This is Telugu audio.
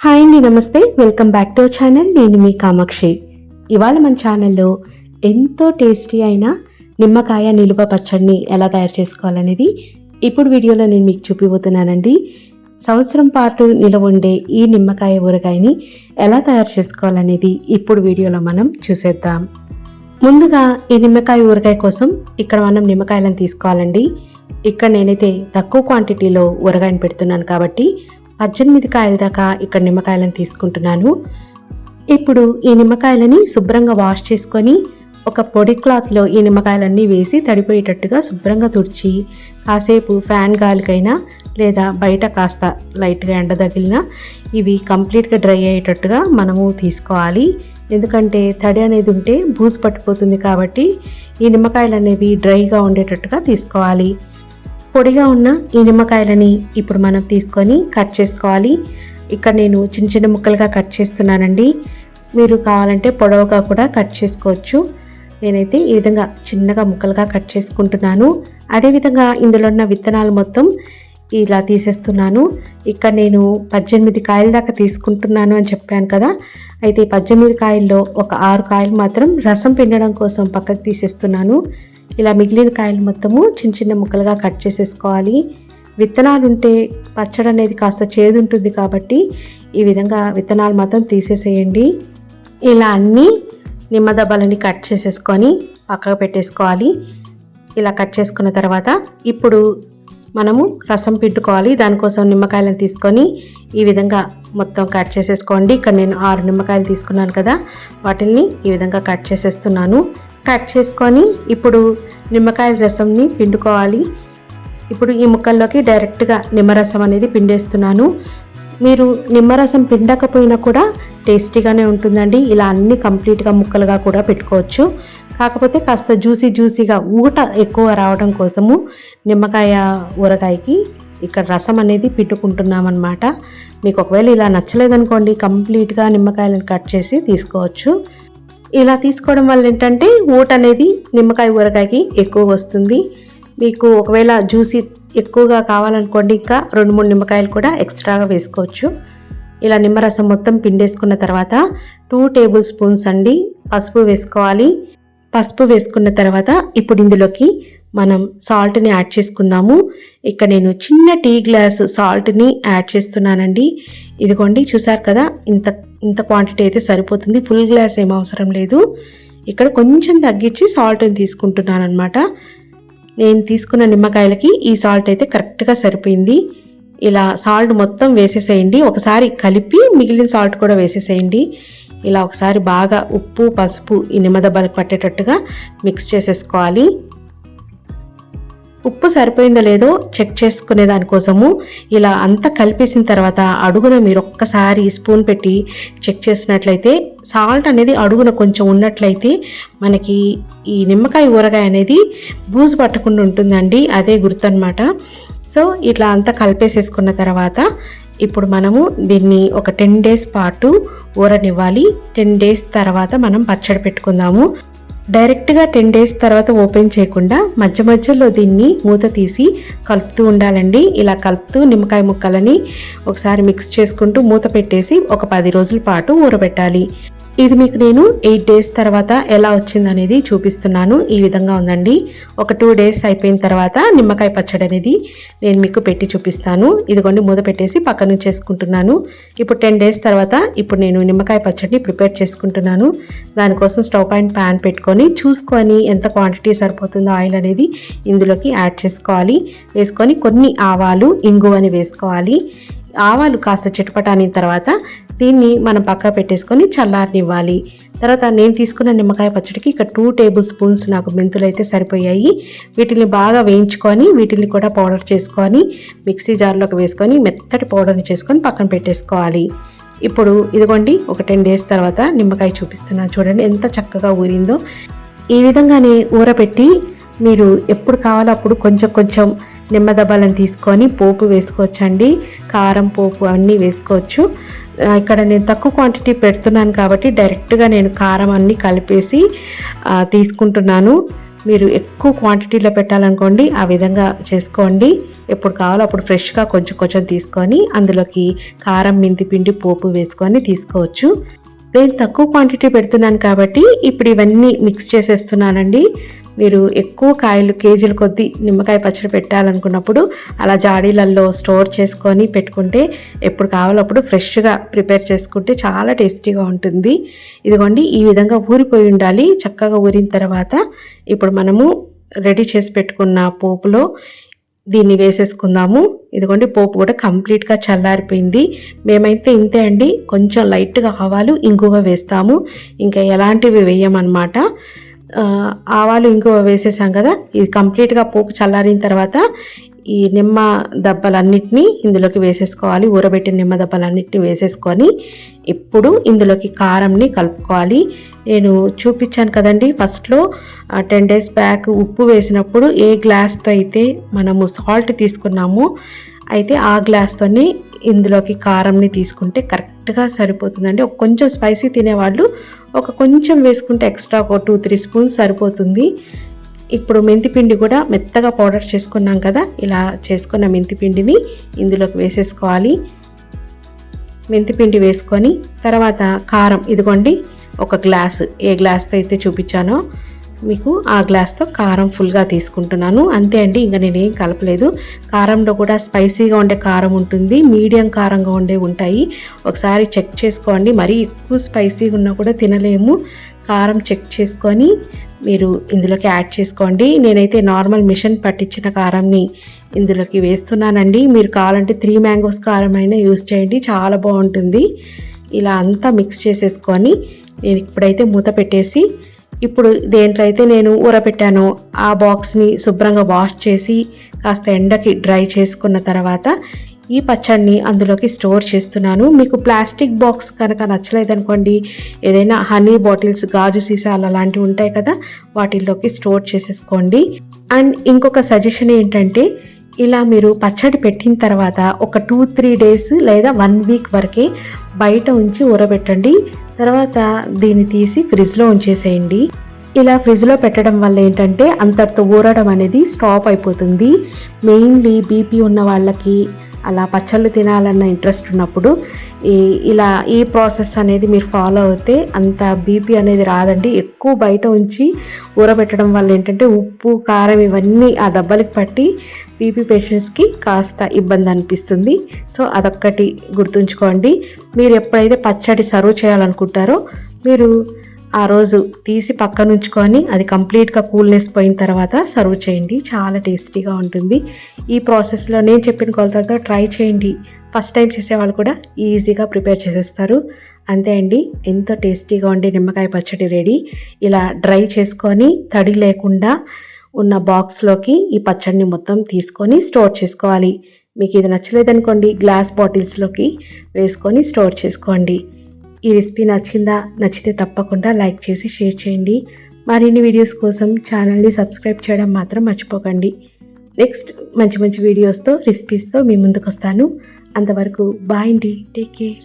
హాయ్ అండి నమస్తే. Welcome back to channel. నేను మీ కామాక్షి. ఇవాళ మన ఛానల్లో ఎంతో టేస్టీ అయిన నిమ్మకాయ నిలువ పచ్చడిని ఎలా తయారు చేసుకోవాలనేది ఇప్పుడు వీడియోలో నేను మీకు చూపిపోతున్నానండి సంవత్సరం పాటు నిలవ ఉండే ఈ నిమ్మకాయ ఊరగాయని ఎలా తయారు చేసుకోవాలనేది ఇప్పుడు వీడియోలో మనం చూసేద్దాం. ముందుగా ఈ నిమ్మకాయ ఊరగాయ కోసం ఇక్కడ మనం నిమ్మకాయలను తీసుకోవాలండి. ఇక్కడ నేనైతే తక్కువ క్వాంటిటీలో ఊరగాయను పెడుతున్నాను కాబట్టి పద్దెనిమిది కాయల దాకా ఇక్కడ నిమ్మకాయలను తీసుకుంటున్నాను. ఇప్పుడు ఈ నిమ్మకాయలని శుభ్రంగా వాష్ చేసుకొని ఒక పొడి క్లాత్లో ఈ నిమ్మకాయలన్నీ వేసి తడిపోయేటట్టుగా శుభ్రంగా తుడిచి కాసేపు ఫ్యాన్ గాలికైనా లేదా బయట కాస్త లైట్గా ఎండ తగిలినా ఇవి కంప్లీట్గా డ్రై అయ్యేటట్టుగా మనము తీసుకోవాలి. ఎందుకంటే తడి అనేది ఉంటే బూజు పట్టిపోతుంది కాబట్టి ఈ నిమ్మకాయలు అనేవి డ్రైగా ఉండేటట్టుగా తీసుకోవాలి. పొడిగా ఉన్న ఈ నిమ్మకాయలని ఇప్పుడు మనం తీసుకొని కట్ చేసుకోవాలి. ఇక్కడ నేను చిన్న చిన్న ముక్కలుగా కట్ చేస్తున్నానండి. మీరు కావాలంటే పొడవుగా కూడా కట్ చేసుకోవచ్చు. నేనైతే ఈ విధంగా చిన్నగా ముక్కలుగా కట్ చేసుకుంటున్నాను. అదేవిధంగా ఇందులో ఉన్న విత్తనాలు మొత్తం ఇలా తీసేస్తున్నాను. ఇక్కడ నేను పద్దెనిమిది కాయల దాకా తీసుకుంటున్నాను అని చెప్పాను కదా. అయితే ఈ పద్దెనిమిది కాయల్లో ఒక ఆరు కాయలు మాత్రం రసం పిండడం కోసం పక్కకు తీసేస్తున్నాను. ఇలా మిగిలిన కాయలు మొత్తము చిన్న చిన్న ముక్కలుగా కట్ చేసేసుకోవాలి. విత్తనాలు ఉంటే పచ్చడి అనేది కాస్త చేదు ఉంటుంది కాబట్టి ఈ విధంగా విత్తనాలు మాత్రం తీసేసేయండి. ఇలా అన్నీ నిమ్మదబ్బలని కట్ చేసేసుకొని పక్కకు పెట్టేసుకోవాలి. ఇలా కట్ చేసుకున్న తర్వాత ఇప్పుడు మనము రసం పిండుకోవాలి. దానికోసం నిమ్మకాయలను తీసుకొని ఈ విధంగా మొత్తం కట్ చేసేసుకోండి. ఇక్కడ నేను ఆరు నిమ్మకాయలు తీసుకున్నాను కదా వాటిని ఈ విధంగా కట్ చేసేస్తున్నాను. కట్ చేసుకొని ఇప్పుడు నిమ్మకాయల రసంని పిండుకోవాలి. ఇప్పుడు ఈ ముక్కల్లోకి డైరెక్ట్గా నిమ్మరసం అనేది పిండేస్తున్నాను. మీరు నిమ్మరసం పిండకపోయినా కూడా టేస్టీగానే ఉంటుందండి. ఇలా అన్ని కంప్లీట్గా ముక్కలుగా కూడా పెట్టుకోవచ్చు. కాకపోతే కాస్త జ్యూసీ జ్యూసీగా ఊట ఎక్కువ రావడం కోసము నిమ్మకాయ ఊరగాయకి ఇక్కడ రసం అనేది పిండుకుంటున్నాం అనమాట మీకు ఒకవేళ ఇలా నచ్చలేదనుకోండి కంప్లీట్గా నిమ్మకాయలను కట్ చేసి తీసుకోవచ్చు. ఇలా తీసుకోవడం వల్ల ఏంటంటే ఊట అనేది నిమ్మకాయ ఊరగాయకి ఎక్కువ వస్తుంది. మీకు ఒకవేళ జ్యూసీ ఎక్కువగా కావాలనుకోండి ఇంకా రెండు మూడు నిమ్మకాయలు కూడా ఎక్స్ట్రాగా వేసుకోవచ్చు. ఇలా నిమ్మరసం మొత్తం పిండేసుకున్న తర్వాత టూ టేబుల్ స్పూన్స్ అండి పసుపు వేసుకోవాలి. పసుపు వేసుకున్న తర్వాత ఇప్పుడు ఇందులోకి మనం సాల్ట్ని యాడ్ చేసుకుందాము. ఇక్కడ నేను చిన్న టీ గ్లాస్ సాల్ట్ని యాడ్ చేస్తున్నానండి. ఇదిగోండి చూసారు కదా ఇంత ఇంత క్వాంటిటీ అయితే సరిపోతుంది. ఫుల్ గ్లాస్ ఏం అవసరం లేదు. ఇక్కడ కొంచెం తగ్గించి సాల్ట్ని తీసుకుంటున్నాను అనమాట నేను తీసుకున్న నిమ్మకాయలకి ఈ సాల్ట్ అయితే కరెక్ట్గా సరిపోయింది. ఇలా సాల్ట్ మొత్తం వేసేసేయండి. ఒకసారి కలిపి మిగిలిన సాల్ట్ కూడా వేసేసేయండి. ఇలా ఒకసారి బాగా ఉప్పు పసుపు ఈ నిమ్మదబ్బలకు పట్టేటట్టుగా మిక్స్ చేసేసుకోవాలి. ఉప్పు సరిపోయిందో లేదో చెక్ చేసుకునే దానికోసము ఇలా అంతా కలిపేసిన తర్వాత అడుగున మీరు ఒక్కసారి స్పూన్ పెట్టి చెక్ చేసినట్లయితే సాల్ట్ అనేది అడుగున కొంచెం ఉన్నట్లయితే మనకి ఈ నిమ్మకాయ ఊరగాయ అనేది బూజు పట్టకుండా ఉంటుందండి అదే గుర్తు అనమాట సో ఇట్లా అంతా కలిపేసేసుకున్న తర్వాత ఇప్పుడు మనము దీన్ని ఒక టెన్ డేస్ పాటు ఊరనివ్వాలి. టెన్ డేస్ తర్వాత మనం పచ్చడి పెట్టుకుందాము. డైరెక్ట్గా టెన్ డేస్ తర్వాత ఓపెన్ చేయకుండా మధ్య మధ్యలో దీన్ని మూత తీసి కలుపుతూ ఉండాలండి. ఇలా కలుపుతూ నిమ్మకాయ ముక్కలని ఒకసారి మిక్స్ చేసుకుంటూ మూత పెట్టేసి ఒక పది రోజుల పాటు ఊరబెట్టాలి. ఇది మీకు నేను ఎయిట్ డేస్ తర్వాత ఎలా వచ్చిందనేది చూపిస్తున్నాను. ఈ విధంగా ఉందండి. ఒక టూ డేస్ అయిపోయిన తర్వాత నిమ్మకాయ పచ్చడి అనేది నేను మీకు పెట్టి చూపిస్తాను. ఇదిగోండి మూత పెట్టేసి పక్కన చేసుకుంటున్నాను ఇప్పుడు టెన్ డేస్ తర్వాత ఇప్పుడు నేను నిమ్మకాయ పచ్చడిని ప్రిపేర్ చేసుకుంటున్నాను. దానికోసం స్టవ్ పైన ప్యాన్ పెట్టుకొని చూసుకొని ఎంత క్వాంటిటీ సరిపోతుందో ఆయిల్ అనేది ఇందులోకి యాడ్ చేసుకోవాలి. వేసుకొని కొన్ని ఆవాలు ఇంగువని వేసుకోవాలి. ఆవాలు కాస్త చిటపటాని తర్వాత దీన్ని మనం పక్క పెట్టేసుకొని చల్లారనివ్వాలి. తర్వాత నేను తీసుకున్న నిమ్మకాయ పచ్చడికి ఇక టూ టేబుల్ స్పూన్స్ నాకు మెంతులు అయితే సరిపోయాయి. వీటిని బాగా వేయించుకొని వీటిని కూడా పౌడర్ చేసుకొని మిక్సీ జార్లోకి వేసుకొని మెత్తటి పౌడర్ని చేసుకొని పక్కన పెట్టేసుకోవాలి. ఇప్పుడు ఇదిగోండి ఒక టెన్ డేస్ తర్వాత నిమ్మకాయ చూపిస్తున్నాను చూడండి ఎంత చక్కగా ఊరిందో. ఈ విధంగానే ఊరపెట్టి మీరు ఎప్పుడు కావాలో అప్పుడు కొంచెం కొంచెం నిమ్మదబ్బాలను తీసుకొని పోపు వేసుకోవచ్చండి. కారం పోపు అన్నీ వేసుకోవచ్చు. ఇక్కడ నేను తక్కువ క్వాంటిటీ పెడుతున్నాను కాబట్టి డైరెక్ట్గా నేను కారం అన్నీ కలిపేసి తీసుకుంటున్నాను. మీరు ఎక్కువ క్వాంటిటీలో పెట్టాలనుకోండి ఆ విధంగా చేసుకోండి. ఎప్పుడు కావాలో అప్పుడు ఫ్రెష్గా కొంచెం కొంచెం తీసుకొని అందులోకి కారం మెంతి పిండి పోపు వేసుకొని తీసుకోవచ్చు. నేను తక్కువ క్వాంటిటీ పెడుతున్నాను కాబట్టి ఇప్పుడు ఇవన్నీ మిక్స్ చేసేస్తున్నానండి. మీరు ఎక్కువ కాయలు కేజీల కొద్దీ నిమ్మకాయ పచ్చడి పెట్టాలనుకున్నప్పుడు అలా జాడీలల్లో స్టోర్ చేసుకొని పెట్టుకుంటే ఎప్పుడు కావాలప్పుడు ఫ్రెష్గా ప్రిపేర్ చేసుకుంటే చాలా టేస్టీగా ఉంటుంది. ఇదిగోండి ఈ విధంగా ఊరిపోయి ఉండాలి. చక్కగా ఊరిన తర్వాత ఇప్పుడు మనము రెడీ చేసి పెట్టుకున్న పోపులో దీన్ని వేసేసుకుందాము. ఇదిగోండి పోపు కూడా కంప్లీట్గా చల్లారిపోయింది. మేమైతే ఇంతే అండి కొంచెం లైట్గా ఆవాలు ఇంగువ వేస్తాము. ఇంకా ఎలాంటివి వేయమన్నమాట. ఆవాలు ఇంగువ వేసేసాం కదా ఇది కంప్లీట్గా పోపు చల్లారిన తర్వాత ఈ నిమ్మ దబ్బలన్నిటినీ ఇందులోకి వేసేసుకోవాలి. ఊరబెట్టిన నిమ్మ దబ్బలన్నిటిని వేసేసుకొని ఇప్పుడు ఇందులోకి కారంని కలుపుకోవాలి. నేను చూపించాను కదండి ఫస్ట్లో టెన్ డేస్ బ్యాక్ ఉప్పు వేసినప్పుడు ఏ గ్లాస్తో అయితే మనము సాల్ట్ తీసుకున్నామో అయితే ఆ గ్లాస్తోని ఇందులోకి కారంని తీసుకుంటే కరెక్ట్గా సరిపోతుందండి. ఒక కొంచెం స్పైసీ తినేవాళ్ళు ఒక కొంచెం వేసుకుంటే ఎక్స్ట్రా ఒక టూ త్రీ స్పూన్స్ సరిపోతుంది. ఇప్పుడు మెంతిపిండి కూడా మెత్తగా పౌడర్ చేసుకున్నాం కదా ఇలా చేసుకున్న మెంతిపిండిని ఇందులోకి వేసేసుకోవాలి. మెంతిపిండి వేసుకొని తర్వాత కారం ఇదిగోండి ఒక గ్లాస్ ఏ గ్లాస్తో అయితే చూపించానో మీకు ఆ గ్లాస్తో కారం ఫుల్గా తీసుకుంటున్నాను. అంతే అండి ఇంకా నేనేం కలపలేదు. కారంలో కూడా స్పైసీగా ఉండే కారం ఉంటుంది మీడియం కారంగా ఉండే ఉంటాయి. ఒకసారి చెక్ చేసుకోండి మరీ ఎక్కువ స్పైసీగా ఉన్నా కూడా తినలేము. కారం చెక్ చేసుకొని మీరు ఇందులోకి యాడ్ చేసుకోండి. నేనైతే నార్మల్ మిషన్ పట్టించిన కారంని ఇందులోకి వేస్తున్నానండి. మీరు కావాలంటే త్రీ మ్యాంగోస్ కారం అయినా యూస్ చేయండి. చాలా బాగుంటుంది. ఇలా అంతా మిక్స్ చేసేసుకొని నేను ఇప్పుడైతే మూత పెట్టేసి ఇప్పుడు దేంట్లో అయితే నేను ఊరపెట్టానో ఆ బాక్స్ని శుభ్రంగా వాష్ చేసి కాస్త ఎండకి డ్రై చేసుకున్న తర్వాత ఈ పచ్చడిని అందులోకి స్టోర్ చేస్తున్నాను. మీకు ప్లాస్టిక్ బాక్స్ కనుక నచ్చలేదనుకోండి ఏదైనా హనీ బాటిల్స్ గాజు సీసాలు అలాంటివి ఉంటాయి కదా వాటిల్లోకి స్టోర్ చేసేసుకోండి. అండ్ ఇంకొక సజెషన్ ఏంటంటే ఇలా మీరు పచ్చడి పెట్టిన తర్వాత ఒక టూ త్రీ డేస్ లేదా వన్ వీక్ వరకే బయట ఉంచి ఊరబెట్టండి. తర్వాత దీన్ని తీసి ఫ్రిడ్జ్లో ఉంచేసేయండి. ఇలా ఫ్రిడ్జ్లో పెట్టడం వల్ల ఏంటంటే అంతటితో ఊరడం అనేది స్టాప్ అయిపోతుంది. మెయిన్లీ బీపీ ఉన్న వాళ్ళకి అలా పచ్చళ్ళు తినాలన్న ఇంట్రెస్ట్ ఉన్నప్పుడు ఈ ఇలా ఈ ప్రాసెస్ అనేది మీరు ఫాలో అవుతే అంత బీపీ అనేది రాదండి. ఎక్కువ బయట ఉంచి ఊరబెట్టడం వల్ల ఏంటంటే ఉప్పు కారం ఇవన్నీ ఆ దెబ్బలకి పట్టి బీపీ పేషెంట్స్కి కాస్త ఇబ్బంది అనిపిస్తుంది. సో అదొక్కటి గుర్తుంచుకోండి. మీరు ఎప్పుడైతే పచ్చడి సర్వ్ చేయాలనుకుంటారో మీరు ఆ రోజు తీసి పక్కన ఉంచుకొని అది కంప్లీట్గా కూల్నెస్ పోయిన తర్వాత సర్వ్ చేయండి. చాలా టేస్టీగా ఉంటుంది. ఈ ప్రాసెస్లో నేను చెప్పిన కొలతలతో ట్రై చేయండి. ఫస్ట్ టైం చేసేవాళ్ళు కూడా ఈజీగా ప్రిపేర్ చేసేస్తారు. అంతే అండి. ఎంతో టేస్టీగా ఉండే నిమ్మకాయ పచ్చడి రెడీ ఇలా డ్రై చేసుకొని తడి లేకుండా ఉన్న బాక్స్లోకి ఈ పచ్చడిని మొత్తం తీసుకొని స్టోర్ చేసుకోవాలి. మీకు ఇది నచ్చలేదనుకోండి గ్లాస్ బాటిల్స్లోకి వేసుకొని స్టోర్ చేసుకోండి. ఈ రెసిపీ నచ్చిందా నచ్చితే తప్పకుండా లైక్ చేసి షేర్ చేయండి. మరిన్ని వీడియోస్ కోసం ఛానల్ని సబ్స్క్రైబ్ చేయడం మాత్రం మర్చిపోకండి. నెక్స్ట్ మంచి మంచి వీడియోస్తో రెసిపీస్తో మీ ముందుకు వస్తాను అంతవరకు బాయ్ అండి. Take care.